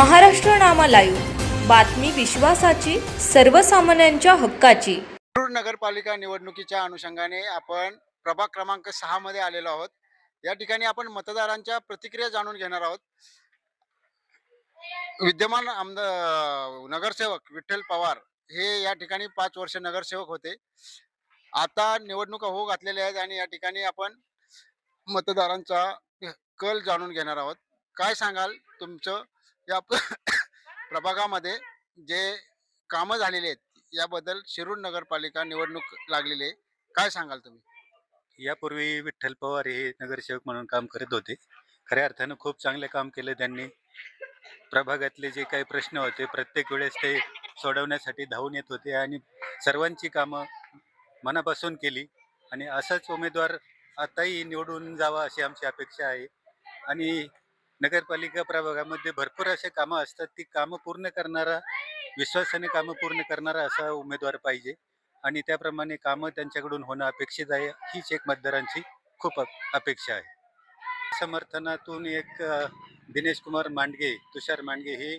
Maharashtra Nama live. बातमी विश्वासाची सर्वसामान्यांच्या हक्काची. शिरूर नगरपालिका निवडणुकीच्या अनुषंगाने आपण प्रभाग क्रमांक सहा मध्ये आलेलो आहोत. या ठिकाणी आपण मतदारांच्या प्रतिक्रिया जाणून घेणार आहोत. विद्यमान आमदार नगरसेवक विठ्ठल पवार हे या ठिकाणी पाच वर्ष नगरसेवक होते. आता निवडणुका होऊ घातलेल्या आहेत आणि या ठिकाणी आपण मतदारांचा कल जाणून घेणार आहोत. काय सांगाल तुमचं? या प्रभागामध्ये जे कामं झालेली आहेत याबद्दल शिरूर नगरपालिका निवडणूक लागलेली आहे. काय सांगाल तुम्ही? यापूर्वी विठ्ठल पवार हे नगरसेवक म्हणून काम करत होते. खऱ्या अर्थानं खूप चांगले काम केले त्यांनी. प्रभागातले जे काही प्रश्न होते प्रत्येक वेळेस ते सोडवण्यासाठी धावून येत होते आणि सर्वांची कामं मनापासून केली. आणि असाच उमेदवार आताही निवडून जावा अशी आमची अपेक्षा आहे. आणि नगरपालिका प्रभागामध्ये भरपूर असे कामं असतात. ती कामं पूर्ण करणारा विश्वासाने कामं पूर्ण करणारा असा उमेदवार पाहिजे. आणि त्याप्रमाणे कामं त्यांच्याकडून होणं अपेक्षित आहे. हीच एक मतदारांची खूप अप- अपेक्षा आहे. समर्थनातून एक दिनेश कुमार मांडगे तुषार मांडगे हे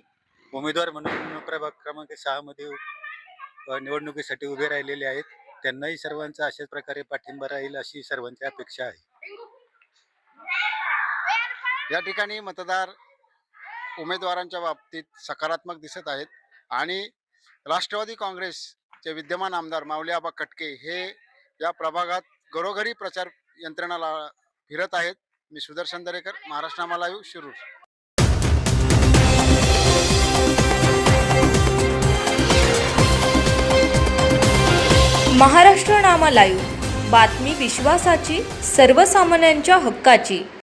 उमेदवार म्हणून प्रभाग क्रमांक सहामध्ये निवडणुकीसाठी उभे राहिलेले आहेत. त्यांनाही सर्वांचा अशाच प्रकारे पाठिंबा राहील अशी सर्वांची अपेक्षा आहे. या ठिकाणी मतदार उमेदवारांच्या बाबतीत सकारात्मक दिसत आहेत. आणि राष्ट्रवादी काँग्रेसचे विद्यमान आमदार माऊली आबा कटके हे या प्रभागात घरोघरी प्रचार यंत्रणाला फिरत आहेत. मी सुदर्शन दरेकर महाराष्ट्र लाईव्ह शिरूर. महाराष्ट्र नामा लाईव्ह बातमी विश्वासाची सर्वसामान्यांच्या हक्काची.